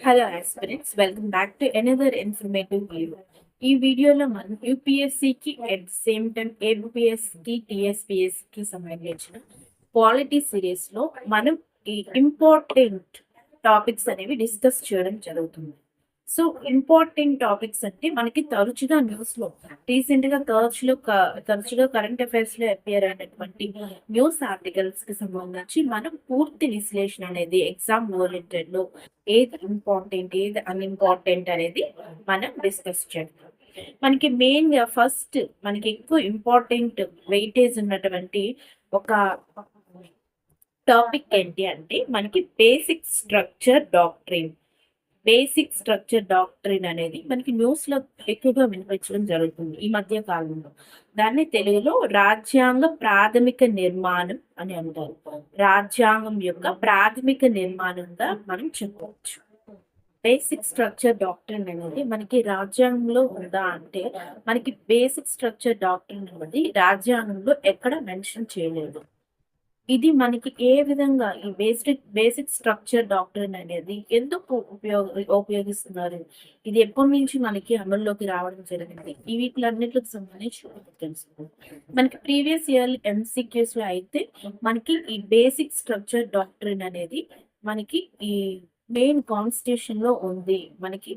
Hello aspirants welcome back to another informative video ఈ వీడియోలో మనం యూపీఎస్సికి అట్ సేమ్ టైం ఏబిపిఎస్కి టిఎస్పిఎస్కి సంబంధించిన క్వాలిటీ సిరీస్లో మనం ఈ ఇంపార్టెంట్ టాపిక్స్ అనేవి డిస్కస్ చేయడం జరుగుతుంది. సో ఇంపార్టెంట్ టాపిక్స్ అంటే మనకి తరచుగా న్యూస్లో రీసెంట్గా తరచులో తరచుగా కరెంట్ అఫైర్స్లో అపియర్ అయినటువంటి న్యూస్ ఆర్టికల్స్కి సంబంధించి మనం పూర్తి విశ్లేషణ అనేది ఎగ్జామ్ ఓరియంటెడ్లో ఏది ఇంపార్టెంట్ ఏది అన్ఇంపార్టెంట్ అనేది మనం డిస్కస్ చేద్దాం. మనకి మెయిన్గా ఫస్ట్ మనకి ఎక్కువ ఇంపార్టెంట్ వెయిటేజ్ ఉన్నటువంటి ఒక టాపిక్ ఏంటి అంటే మనకి basic structure doctrine. Basic structure doctrine అనేది మనకి న్యూస్లో ఎక్కువగా వినిపించడం జరుగుతుంది ఈ మధ్య కాలంలో. దాన్ని తెలుగులో రాజ్యాంగ ప్రాథమిక నిర్మాణం అని అంటారు. రాజ్యాంగం యొక్క ప్రాథమిక నిర్మాణంగా మనం చెప్పవచ్చు. బేసిక్ స్ట్రక్చర్ డాక్టర్ అనేది మనకి రాజ్యాంగంలో ఉందా అంటే మనకి బేసిక్ స్ట్రక్చర్ డాక్టర్ అనేది రాజ్యాంగంలో ఎక్కడ మెన్షన్ చేయలేదు. ఇది మనకి ఏ విధంగా ఈ బేసిక్ బేసిక్ స్ట్రక్చర్ డాక్టర్ని అనేది ఎందుకు ఉపయోగ ఉపయోగిస్తున్నారు? ఇది ఎప్పటి నుంచి మనకి అమల్లోకి రావడం జరిగింది? ఈ వీటిలన్నిటికి సంబంధించి తెలుసు మనకి ప్రీవియస్ ఇయర్ ఎంసీక్యూస్లో అయితే మనకి ఈ బేసిక్ స్ట్రక్చర్ డాక్టరీన్ అనేది మనకి ఈ మెయిన్ కాన్స్టిట్యూషన్లో ఉంది. మనకి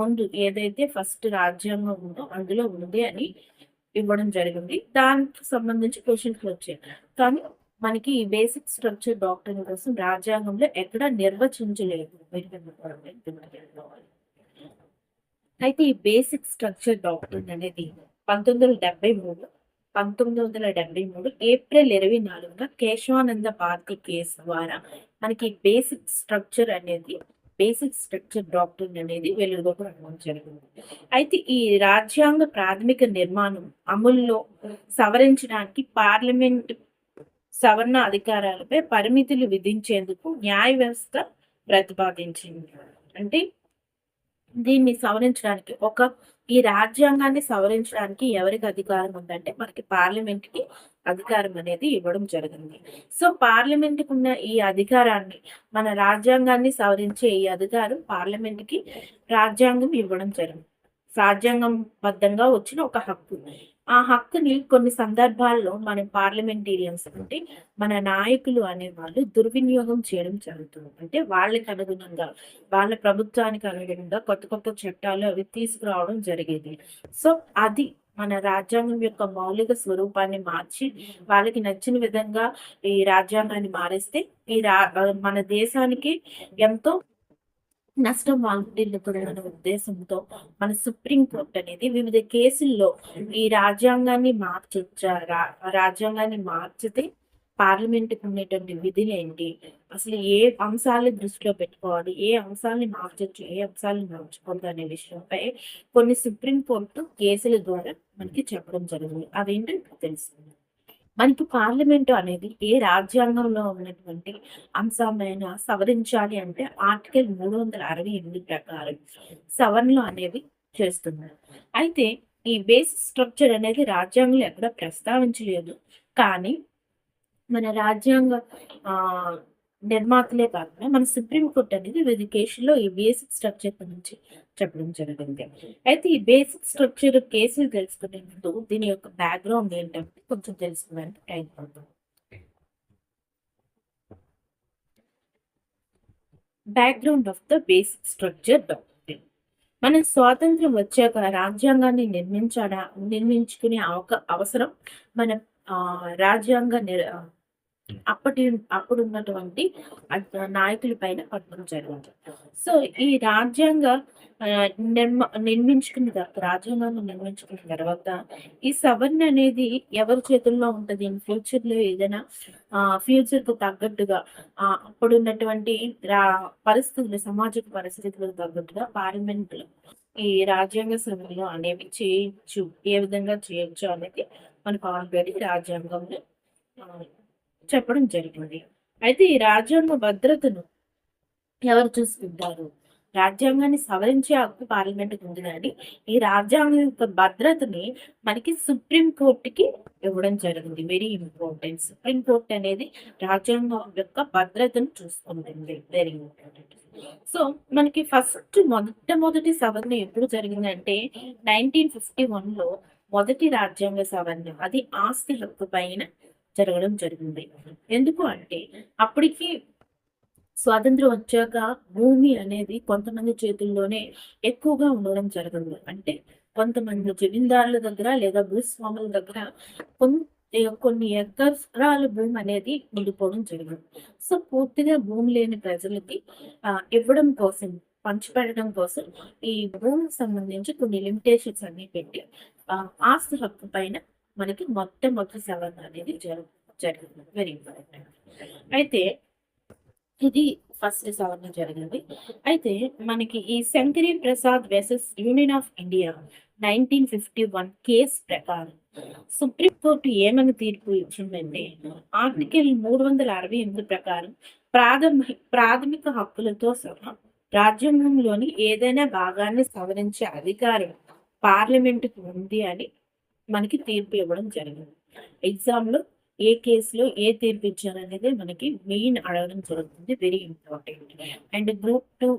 ముందు ఏదైతే ఫస్ట్ రాజ్యాంగం ఉందో అందులో ఉంది అని ఇవ్వడం జరిగింది. దానికి సంబంధించి క్వశ్చన్స్ వచ్చాయి. కానీ మనకి ఈ బేసిక్ స్ట్రక్చర్ డాక్టర్ కోసం రాజ్యాంగంలో ఎక్కడ నిర్వచించలేదు. అయితే ఈ బేసిక్ స్ట్రక్చర్ డాక్టర్ అనేది పంతొమ్మిది వందల డెబ్బై మూడు పంతొమ్మిది వందల డెబ్బై మూడు ఏప్రిల్ ఇరవై నాలుగున కేశవానంద భారతి కేసు ద్వారా మనకి బేసిక్ స్ట్రక్చర్ అనేది బేసిక్ స్ట్రక్చర్ డాక్టర్ అనేది వెలుగులోకి రావడం జరిగింది. అయితే ఈ రాజ్యాంగ ప్రాథమిక నిర్మాణం అమల్లో సవరించడానికి పార్లమెంట్ సవర్ణ అధికారాలపై పరిమితులు విధించేందుకు న్యాయ వ్యవస్థ ప్రతిపాదించింది. అంటే దీన్ని సవరించడానికి ఒక ఈ రాజ్యాంగాన్ని సవరించడానికి ఎవరికి అధికారం ఉందంటే మనకి పార్లమెంట్కి అధికారం అనేది ఇవ్వడం జరిగింది. సో పార్లమెంట్కి ఉన్న ఈ అధికారాన్ని మన రాజ్యాంగాన్ని సవరించే ఈ అధికారం పార్లమెంట్కి రాజ్యాంగం ఇవ్వడం జరిగింది. రాజ్యాంగం బద్ధంగా వచ్చిన ఒక హక్కు. ఆ హక్కుని కొన్ని సందర్భాల్లో మన పార్లమెంటేరియన్స్ అంటే మన నాయకులు అనే వాళ్ళు దుర్వినియోగం చేయడం జరుగుతుంది. అంటే వాళ్ళకి అనుగుణంగా వాళ్ళ ప్రభుత్వానికి అనుగుణంగా కొత్త కొత్త చట్టాలు అవి తీసుకురావడం జరిగేది. సో అది మన రాజ్యాంగం యొక్క మౌలిక స్వరూపాన్ని మార్చి వాళ్ళకి నచ్చిన విధంగా ఈ రాజ్యాంగాన్ని మారేస్తే ఈ రా మన దేశానికి ఎంతో నష్టం వాటిల్లుతుందన్న ఉద్దేశంతో మన సుప్రీంకోర్టు అనేది వివిధ కేసుల్లో ఈ రాజ్యాంగాన్ని మార్చొచ్చా రాజ్యాంగాన్ని మార్చితే పార్లమెంట్కి ఉండేటువంటి విధులు ఏంటి? అసలు ఏ అంశాలను దృష్టిలో పెట్టుకోవాలి? ఏ అంశాలని మార్చొచ్చు? ఏ అంశాలను మార్చకూడదు అనే విషయంపై కొన్ని సుప్రీం కోర్టు కేసుల ద్వారా మనకి చెప్పడం జరిగింది. అవేంటో తెలుస్తుంది మనకి పార్లమెంటు అనేది ఏ రాజ్యాంగంలో ఉన్నటువంటి అంశమైన సవరించాలి అంటే ఆర్టికల్ మూడు వందల అరవై ఎనిమిది ప్రకారం సవరణలు అనేవి చేస్తున్నారు. అయితే ఈ బేస్ స్ట్రక్చర్ అనేది రాజ్యాంగంలో ఎక్కడ ప్రస్తావించలేదు. కానీ మన రాజ్యాంగ ఆ నిర్మాతలే కాకుండా మన సుప్రీంకోర్టు అనేది వివిధ కేసుల్లో ఈ బేసిక్ స్ట్రక్చర్ గురించి చెప్పడం జరిగింది. అయితే ఈ బేసిక్ స్ట్రక్చర్ కేసులు తెలుసుకునే ముందు దీని యొక్క బ్యాక్గ్రౌండ్ ఏంటంటే కొంచెం తెలుసుకోవడానికి టైం పడుతుంది. Background of the basic structure doctor మన స్వాతంత్రం వచ్చాక రాజ్యాంగాన్ని నిర్మించడా నిర్మించుకునే అవసరం మన రాజ్యాంగ Hmm. అప్పటి అప్పుడు ఉన్నటువంటి నాయకుల పైన పట్టడం జరిగింది సో ఈ రాజ్యాంగ నిర్మ నిర్మించుకున్న తర్వాత రాజ్యాంగాన్ని నిర్మించుకున్న తర్వాత ఈ సవరణ అనేది ఎవరి చేతుల్లో ఉంటుంది? ఫ్యూచర్లో ఏదైనా ఫ్యూచర్కు తగ్గట్టుగా అప్పుడు ఉన్నటువంటి రా పరిస్థితులు సామాజిక పరిస్థితులకు తగ్గట్టుగా పార్లమెంట్లో ఈ రాజ్యాంగ సభలో అనేవి చేయొచ్చు. ఏ విధంగా చేయొచ్చు అనేది మనకు ఆల్రెడీ రాజ్యాంగంలో చెప్పడం జరిగింది. అయితే ఈ రాజ్యాంగ భద్రతను ఎవరు చూసుకుంటారు? రాజ్యాంగాన్ని సవరించే హక్కు పార్లమెంట్ ఉంది కానీ ఈ రాజ్యాంగం యొక్క భద్రతని మనకి సుప్రీం కోర్టుకి ఇవ్వడం జరిగింది. వెరీ ఇంపార్టెంట్ సుప్రీం కోర్ట్ అనేది రాజ్యాంగం యొక్క భద్రతను చూసుకుంటుంది. వెరీ ఇంపార్టెంట్ సో మనకి ఫస్ట్ మొట్టమొదటి సవరణ ఎప్పుడు జరిగిందంటే నైన్టీన్ ఫిఫ్టీ వన్లో మొదటి రాజ్యాంగ సవరణ. అది ఆస్తి హక్కు పైన జరగడం జరిగింది. ఎందుకు అంటే అప్పటికి స్వాతంత్రం వచ్చాక భూమి అనేది కొంతమంది చేతుల్లోనే ఎక్కువగా ఉండడం జరిగింది. అంటే కొంతమంది జమీందారుల దగ్గర లేదా భూస్వాముల దగ్గర కొన్ని కొన్ని ఎకరాల భూమి అనేది ఉండిపోవడం జరిగింది. సో పూర్తిగా భూమి లేని ప్రజలకి ఇవ్వడం కోసం పంచిపెట్టడం కోసం ఈ భూమికి సంబంధించి కొన్ని లిమిటేషన్స్ అన్ని పెట్టి ఆస్తి హక్కు పైన మనకి మొట్టమొదటి సవరణ అనేది జరుగు జరిగింది. వెరీ ఇంపార్టెంట్ అయితే ఇది ఫస్ట్ సవరణ జరిగింది. అయితే మనకి ఈ Shankari Prasad versus union of India nineteen fifty one case ప్రకారం సుప్రీంకోర్టు ఏమని తీర్పు ఇచ్చిందంటే ఆర్టికల్ మూడు వందల అరవై ఎనిమిది ప్రకారం ప్రాథమిక ప్రాథమిక హక్కులతో సహా రాజ్యాంగంలోని ఏదైనా భాగాన్ని సవరించే అధికారం పార్లమెంటుకు ఉంది అని మనకి తీర్పు ఇవ్వడం జరిగింది. ఎగ్జామ్లో ఏ కేసులో ఏ తీర్పు ఇచ్చారు అనేది మనకి మెయిన్ అడగడం జరుగుతుంది very important. And group two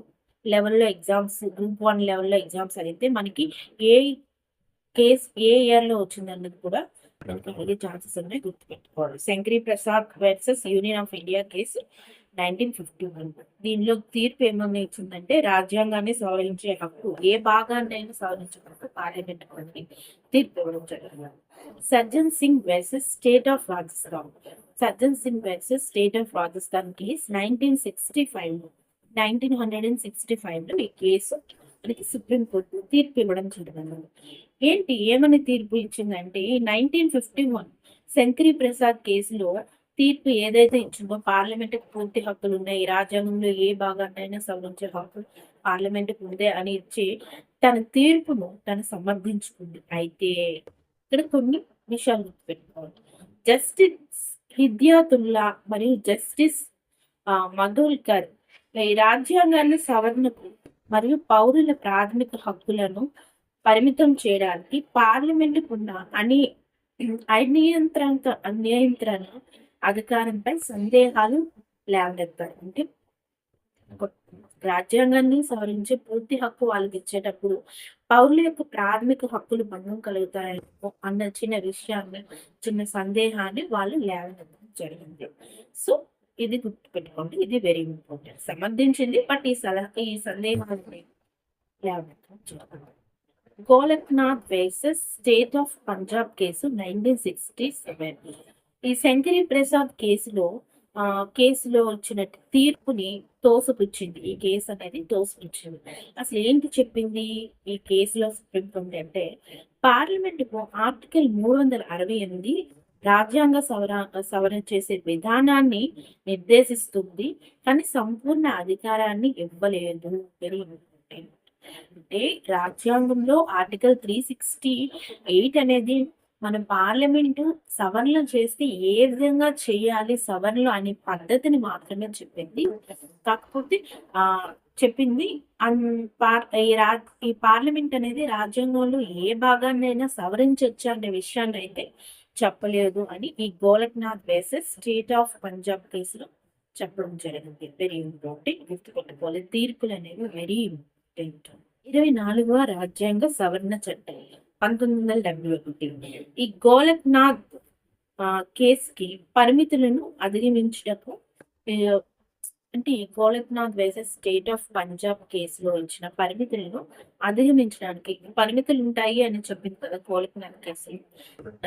లెవెల్లో ఎగ్జామ్స్ గ్రూప్ వన్ లెవెల్లో ఎగ్జామ్స్ అయితే మనకి ఏ కేస్ ఏ ఇయర్లో వచ్చింది అన్నది కూడా ఛాన్సెస్ ఉన్నాయి గుర్తుపెట్టుకోవాలి. Shankari Prasad versus union of India case nineteen fifty one. దీనిలో తీర్పు ఏమన్నా ఇచ్చిందంటే రాజ్యాంగాన్ని సవరించే హక్కు ఏ భాగాన్నైనా సవరించే హక్కు పార్లమెంట్ అనేది తీర్పు ఇవ్వడం జరిగింది Sajjan Singh versus state of Rajasthan Sajjan Singh versus state of Rajasthan case nineteen sixty five nineteen hundred and sixty ఫైవ్లో ఈ కేసు మనకి సుప్రీంకోర్టు తీర్పు ఇవ్వడం జరిగింది. ఏంటి? ఏమని తీర్పు ఇచ్చిందంటే nineteen fifty one Shankari Prasad కేసులో తీర్పు ఏదైతే ఇచ్చిందో పార్లమెంట్ పూర్తి హక్కులు ఉన్నాయి. రాజ్యాంగంలో ఏ భాగాన్నైనా సవరించే హక్కు పార్లమెంట్ ఉందే అని ఇచ్చి తన తీర్పును తను సమర్థించుకుంది. అయితే ఇక్కడ కొన్ని విషయాలు గుర్తుపెట్టుకోవాలి. జస్టిస్ హిద్యాతుల్లా మరియు జస్టిస్ ఆ, మధుల్కర్ ఈ రాజ్యాంగాన్ని సవరణకు మరియు పౌరుల ప్రాథమిక హక్కులను పరిమితం చేయడానికి పార్లమెంటుకు ఉన్న అని అనియంత్రణ నియంత్రణ అధికారంపై సందేహాలు లేవనెత్తారు. అంటే రాజ్యాంగాన్ని సవరించే పూర్తి హక్కు వాళ్ళకి ఇచ్చేటప్పుడు పౌరుల యొక్క ప్రాథమిక హక్కులు భంగం కలుగుతాయేమో అన్న చిన్న విషయాన్ని చిన్న సందేహాన్ని వాళ్ళు లేవనెత్తడం జరిగింది. సో ఇది గుర్తుపెట్టుకోండి ఇది వెరీ ఇంపార్టెంట్ సంబంధించింది బట్ ఈ సలహా ఈ సందేహాన్ని లేవనెత్తడం జరిగింది. Golaknath versus state of Punjab case nineteen sixty seven ఈ శంకరి ప్రసాద్ కేసులో ఆ కేసులో వచ్చిన తీర్పుని తోసిపుచ్చింది. ఈ కేసు అనేది తోసిపుచ్చింది. అసలు ఏంటి చెప్పింది ఈ కేసులో సుప్రీంకోర్టు అంటే పార్లమెంట్ ఆర్టికల్ మూడు వందల అరవై ఎనిమిది రాజ్యాంగ సవర సవరణ చేసే విధానాన్ని నిర్దేశిస్తుంది కానీ సంపూర్ణ అధికారాన్ని ఇవ్వలేదు. అంటే రాజ్యాంగంలో ఆర్టికల్ త్రీ సిక్స్టీ ఎయిట్ అనేది మన పార్లమెంటు సవరణలు చేస్తే ఏ విధంగా చేయాలి సవరణలు అనే పద్ధతిని మాత్రమే చెప్పింది. కాకపోతే ఆ చెప్పింది పార్ ఈ రా ఈ పార్లమెంట్ అనేది రాజ్యాంగంలో ఏ భాగాన్నైనా సవరించవచ్చు అనే విషయాన్ని అయితే చెప్పలేదు అని ఈ Golaknath versus state of Punjab కేసులో చెప్పడం జరిగింది. వెరీ ఇంపార్టెంట్ గుర్తుపెట్టుకోవాలి. తీర్పులు అనేవి వెరీ ఇంపార్టెంట్ ఇరవై నాలుగవ రాజ్యాంగ సవరణ చట్టం పంతొమ్మిది వందల డెబ్బై ఒకటి ఈ గోలక్నాథ్ కేసుకి పరిమితులను అధిగమించటకు అంటే Golaknath versus state of Punjab కేసులో ఇచ్చిన పరిమితులను అధిగమించడానికి పరిమితులు ఉంటాయి అని చెప్పింది కదా గోలక్నాథ్ కేసు.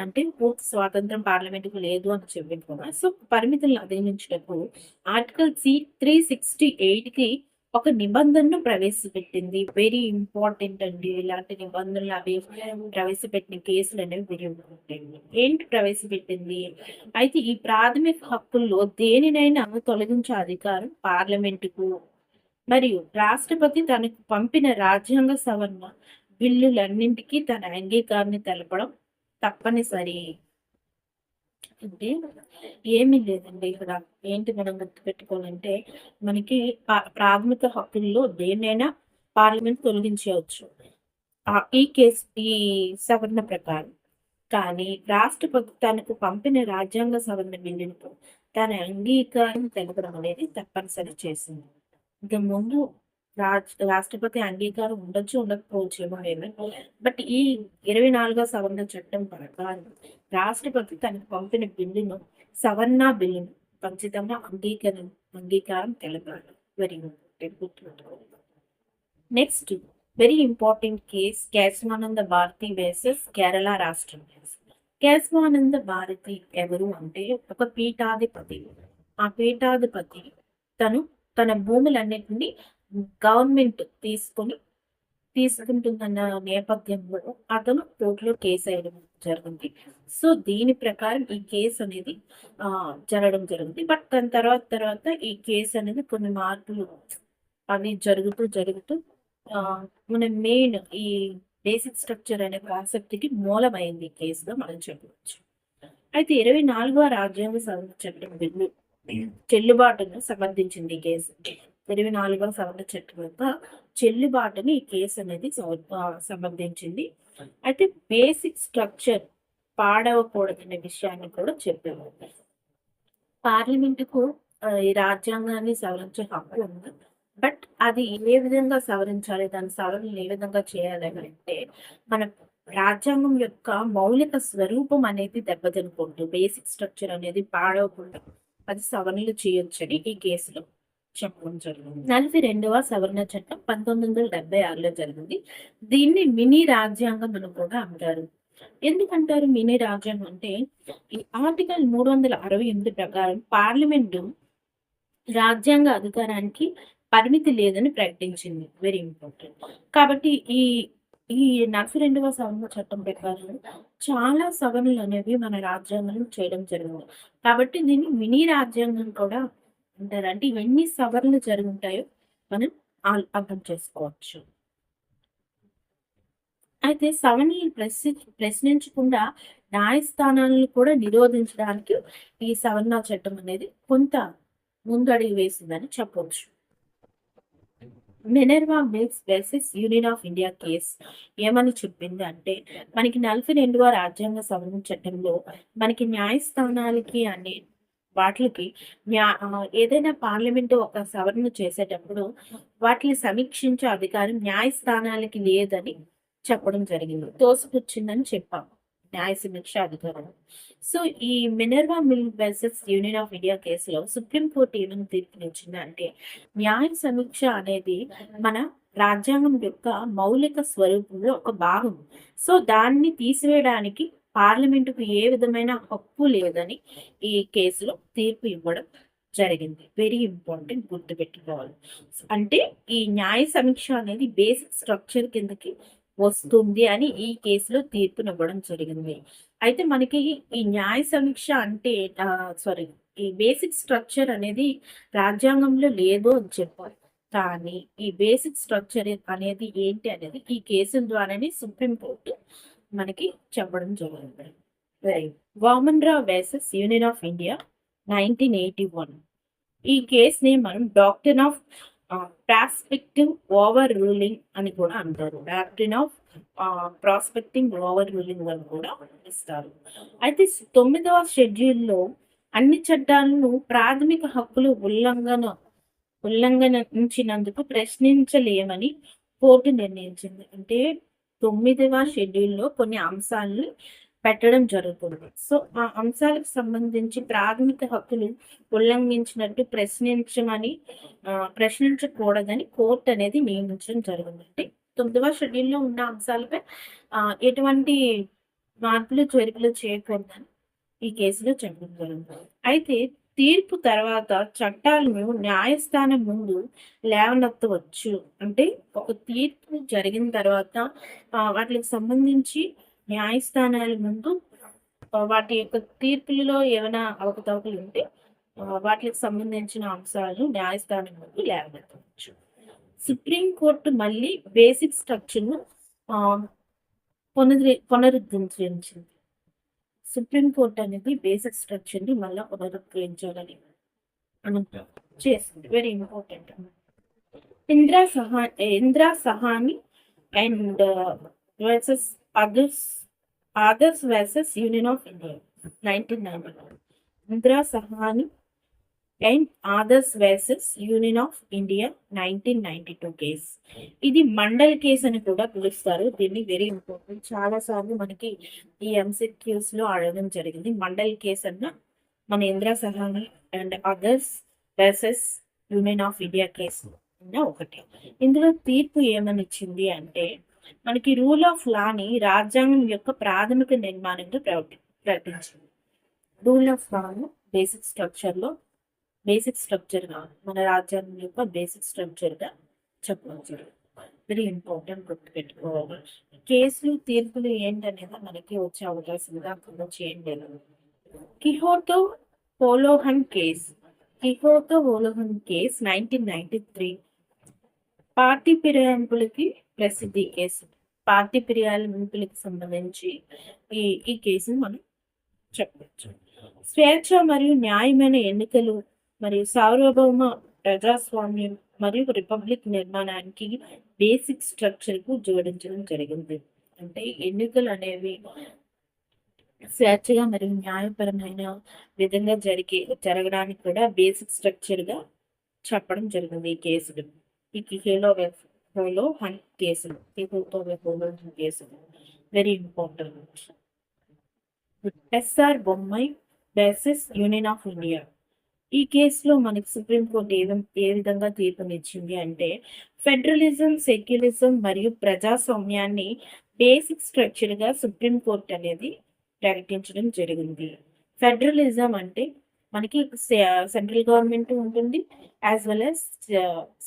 అంటే పూర్తి స్వాతంత్రం పార్లమెంటుకు లేదు అని చెప్పింది కదా. సో పరిమితులను అధిగమించటకు ఆర్టికల్ సి త్రీ సిక్స్టీ ఎయిట్కి ఒక నిబంధనను ప్రవేశపెట్టింది. వెరీ ఇంపార్టెంట్ అండి. ఇలాంటి నిబంధనలు అవి ప్రవేశపెట్టిన కేసులు అనేవి వెరీ ఇంపార్టెంట్ ఏంటి ప్రవేశపెట్టింది? అయితే ఈ ప్రాథమిక హక్కుల్లో దేనినైనా తొలగించే అధికారం పార్లమెంటుకు. మరియు రాష్ట్రపతి తనకు పంపిన రాజ్యాంగ సవరణ బిల్లులన్నింటికీ తన అంగీకారాన్ని తెలపడం తప్పనిసరి. అంటే ఏమీ లేదండి ఇక్కడ. ఏంటి మనం గుర్తుపెట్టుకోవాలంటే మనకి పా- ప్రాథమిక హక్కుల్లో దేన్నైనా పార్లమెంట్ తొలగించవచ్చు ఈ కేసు ఈ సవరణ ప్రకారం. కానీ రాష్ట్రపతి తనకు పంపిన రాజ్యాంగ సవరణ బిల్లులకు తన అంగీకారం తెలపడం అనేది తప్పనిసరి చేసింది. ఇక ముందు రాజ్ రాష్ట్రపతి అంగీకారం ఉండొచ్చు, ఉండకపోవచ్చేమో ఏమో బట్ ఈ 24వ సవరణ చట్టం ప్రకారం రాష్ట్రపతి తనకు పంపిన బిల్లును సవరణ బిల్లును ఖచ్చితంగా అంగీకరణ అంగీకారం తెలపాలి. వెరీ ఇంపార్టెంట్ గుర్తుపెట్టుకోవాలి. Next very important case Kesavananda Bharati versus Kerala రాష్ట్రం కేసు. కేశవానంద భారతి ఎవరు అంటే ఒక పీఠాధిపతి. ఆ పీఠాధిపతి తను తన భూములన్నిటిని గవర్నమెంట్ తీసుకొని తీసుకుంటుందన్న నేపథ్యంలో అతను కోర్టులో కేసు వేయడం జరిగింది. సో, దీని ప్రకారం ఈ కేసు అనేది జరగడం జరిగింది. బట్ దాని తర్వాత తర్వాత ఈ కేసు అనేది కొన్ని మార్పులు అవి జరుగుతూ జరుగుతూ మన మెయిన్ ఈ బేసిక్ స్ట్రక్చర్ అనే కాన్సెప్ట్‌కి మూలమైంది ఈ కేసుగా మనం చెప్పవచ్చు. అయితే 24వ రాజ్యాంగ సవరణ బిల్లు చెల్లుబాటును సమర్థించింది ఈ కేసు. 24వ సవరణ చట్టం యొక్క చెల్లుబాటుని ఈ కేసు అనేది సంబంధించింది అయితే బేసిక్ స్ట్రక్చర్ పాడవకూడదనే విషయాన్ని కూడా చెప్పాము పార్లమెంటుకు ఈ రాజ్యాంగాన్ని సవరించే హక్కు ఉంది. బట్ అది ఏ విధంగా సవరించాలి? దాని సవరణలు ఏ విధంగా చేయాలి అంటే మన రాజ్యాంగం యొక్క మౌలిక స్వరూపం అనేది దెబ్బతినకూడదు. బేసిక్ స్ట్రక్చర్ అనేది పాడవకుండా అది సవరణలు చేయొచ్చని ఈ కేసులో చెప్పడం జరిగింది. 42వ సవరణ చట్టం 1976లో జరిగింది. దీన్ని మినీ రాజ్యాంగం అని కూడా అంటారు. ఎందుకంటారు మినీ రాజ్యాంగం అంటే ఈ ఆర్టికల్ 368 ప్రకారం పార్లమెంటు రాజ్యాంగ అధికారానికి పరిమితి లేదని ప్రకటించింది. Very important. కాబట్టి ఈ ఈ 42వ సవరణ చట్టం ప్రకారం చాలా సవరణలు అనేవి మన రాజ్యాంగం చేయడం జరిగింది. కాబట్టి దీన్ని మినీ రాజ్యాంగం కూడా ఉంటారు అంటే ఎన్ని సవరణలు జరుగుంటాయో మనం అర్థం చేసుకోవచ్చు. అయితే సవరణలు ప్రశ్ని ప్రశ్నించకుండా న్యాయస్థానాలను కూడా నిరోధించడానికి ఈ సవరణ చట్టం అనేది కొంత ముందడుగు వేసిందని చెప్పవచ్చు Minerva mills versus union of India case ఏమని చెప్పింది అంటే మనకి 42వ రాజ్యాంగ సవరణ చట్టంలో మనకి న్యాయస్థానాలకి అనే వాటికి న్యా ఏదైనా పార్లమెంటు ఒక సవరణ చేసేటప్పుడు వాటిని సమీక్షించే అధికారం న్యాయస్థానాలకి లేదని చెప్పడం జరిగింది. తోసిపుచ్చిందని చెప్పాం. న్యాయ సమీక్ష అధికారం. సో, ఈ Minerva mill versus union of India కేసులో సుప్రీం కోర్ట్ ఏమని తీర్పునిచ్చిందంటే న్యాయ సమీక్ష అనేది మన రాజ్యాంగం యొక్క మౌలిక స్వరూపంలో ఒక భాగం. సో, దాన్ని తీసివేయడానికి పార్లమెంటుకు ఏ విధమైన హక్కు లేదని ఈ కేసులో తీర్పు ఇవ్వడం జరిగింది. వెరీ ఇంపార్టెంట్ గుర్తుపెట్టుకోవాలి. అంటే ఈ న్యాయ సమీక్ష అనేది బేసిక్ స్ట్రక్చర్ కిందకి వస్తుంది అని ఈ కేసులో తీర్పునివ్వడం జరిగింది. అయితే మనకి ఈ న్యాయ సమీక్ష అంటే సారీ ఈ బేసిక్ స్ట్రక్చర్ అనేది రాజ్యాంగంలో లేదు అని చెప్పారు. కానీ ఈ బేసిక్ స్ట్రక్చర్ అనేది ఏంటి అనేది ఈ కేసు ద్వారానే సుప్రీంకోర్టు మనకి చెప్పడం జరిగింది. వెరీ వామన్ రా వర్సెస్ యూనియన్ ఆఫ్ ఇండియా 1981 ఈ కేస్‌ని మనం doctor of prospective overruling అని కూడా అంటారు. Doctor of prospecting overruling అని కూడా ఇస్తారు అయితే తొమ్మిదవ షెడ్యూల్‌లో అన్ని చట్టాలను ప్రాథమిక హక్కులు ఉల్లంఘన ఉల్లంఘించినందుకు ప్రశ్నించలేమని కోర్టు నిర్ణయించింది. అంటే తొమ్మిదవ షెడ్యూల్‌లో కొన్ని అంశాలను పెట్టడం జరుగుతుంది. సో, ఆ అంశాలకు సంబంధించి ప్రాథమిక హక్కులు ఉల్లంఘించినట్టు ప్రశ్నించమని ప్రశ్నించకూడదని కోర్ట్ అనేది నియమించడం జరుగుతుంది తొమ్మిదవ షెడ్యూల్‌లో ఉన్న అంశాలపై ఎటువంటి మార్పులు, చేర్పులు చేయకూడదని ఈ కేసులో చెప్పడం జరుగుతుంది అయితే తీర్పు తర్వాత చట్టాలను న్యాయస్థానం ముందు లేవనెత్తవచ్చు. అంటే ఒక తీర్పు జరిగిన తర్వాత వాటికి సంబంధించి న్యాయస్థానాల ముందు వాటి యొక్క తీర్పులలో ఏమైనా అవకతవకలు ఉంటే వాటికి సంబంధించిన అంశాలను న్యాయస్థానం ముందు లేవనెత్తవచ్చు. సుప్రీంకోర్టు మళ్ళీ బేసిక్ స్ట్రక్చర్‌ను పునరు పునరి పునరుద్ధరించింది. సుప్రీం కోర్ట్ అనేది బేసిక్ స్ట్రక్చర్‌ని మళ్ళా పునరుద్ధరించాలని మనం చేసింది. Very important. Indira Saha Indra Sahani and versus others others versus union of India 1991 Indira Sahani and others versus union of India nineteen ninety two case ఇది మండల్ కేస్ అని కూడా పిలుస్తారు. దీన్ని వెరీ ఇంపార్టెంట్ చాలా సార్లు మనకి ఈ ఎంసీక్యూస్లో అడగడం జరిగింది. మండల్ కేస్ అన్న మన Indira Sahani and others versus union of India case ఒకటి. ఇందులో తీర్పు ఏమని ఇచ్చింది అంటే మనకి రూల్ ఆఫ్ లాని రాజ్యాంగం యొక్క ప్రాథమిక నిర్మాణంగా ప్రకటించింది. రూల్ ఆఫ్ లాను బేసిక్ స్ట్రక్చర్లో బేసిక్ స్ట్రక్చర్గా మన రాజ్యాంగం యొక్క బేసిక్ స్ట్రక్చర్గా చెప్పవచ్చు. వెరీ ఇంపార్టెంట్ గుర్తుపెట్టుకోవాలి కేసులు తీర్పులు ఏంటనేది మనకి వచ్చే అవకాశం ఉంది చేయండి. Kihoto Hollohan case. Kihoto Hollohan case nineteen ninety three party ఫిరాయింపులకి ప్రసిద్ధి కేసు. పార్టీ ఫిరాయింపులకి సంబంధించి ఈ ఈ కేసును మనం చెప్పవచ్చు. స్వేచ్ఛ మరియు న్యాయమైన ఎన్నికలు మరియు సార్వభౌమ ప్రజాస్వామ్యం మరియు రిపబ్లిక్ నిర్మాణానికి బేసిక్ స్ట్రక్చర్కు జోడించడం జరిగింది. అంటే ఎన్నికలు అనేవి స్వేచ్ఛగా మరియు న్యాయపరమైన విధంగా జరిగే జరగడానికి కూడా బేసిక్ స్ట్రక్చర్గా చెప్పడం జరిగింది ఈ కేసులు. ఈ హీలో హోలో హన్ కేసులు కిహోతో హోలో కేసులు very important. S R Bommai versus union of India. ఈ కేసులో మనకి సుప్రీంకోర్టు ఏ ఏ విధంగా తీర్పునిచ్చింది అంటే ఫెడరలిజం సెక్యులిజం మరియు ప్రజాస్వామ్యాన్ని బేసిక్ స్ట్రక్చర్గా సుప్రీంకోర్టు అనేది ప్రకటించడం జరిగింది. ఫెడరలిజం అంటే మనకి సెంట్రల్ గవర్నమెంట్ ఉంటుంది as well as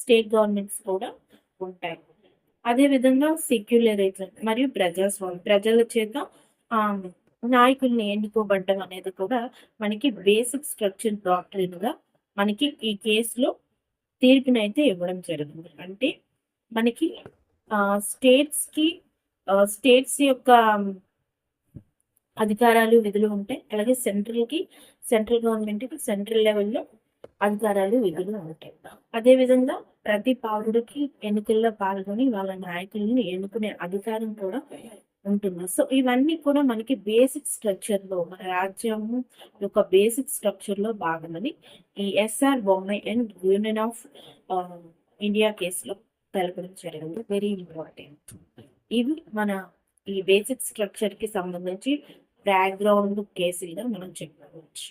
state governments కూడా ఉంటాయి. అదే విధంగా సెక్యులరిజం మరియు ప్రజాస్వామ్యం ప్రజల చేత నాయకుల్ని ఎన్నుకోబడ్డం అనేది కూడా మనకి బేసిక్ స్ట్రక్చర్ డాక్టరీన్గా మనకి ఈ కేసులో తీర్పునైతే ఇవ్వడం జరిగింది. అంటే మనకి స్టేట్స్కి స్టేట్స్ యొక్క అధికారాలు విధులు ఉంటాయి అలాగే సెంట్రల్కి సెంట్రల్ గవర్నమెంట్కి సెంట్రల్ లెవెల్లో అధికారాలు విధులు ఉంటాయి. అదేవిధంగా ప్రతి పౌరుడికి ఎన్నికల్లో పాల్గొని వాళ్ళ నాయకుల్ని ఎన్నుకునే అధికారం కూడా ఉంటుంది? సో ఇవన్నీ కూడా మనకి బేసిక్ స్ట్రక్చర్లో మన యొక్క బేసిక్ స్ట్రక్చర్లో భాగమని ఈ S R Bommai and union of India కేసులో తెలపడం జరిగింది. Very important. ఇవి మన ఈ బేసిక్ స్ట్రక్చర్కి సంబంధించి బ్యాక్గ్రౌండ్ కేసులుగా మనం చెప్పుకోవచ్చు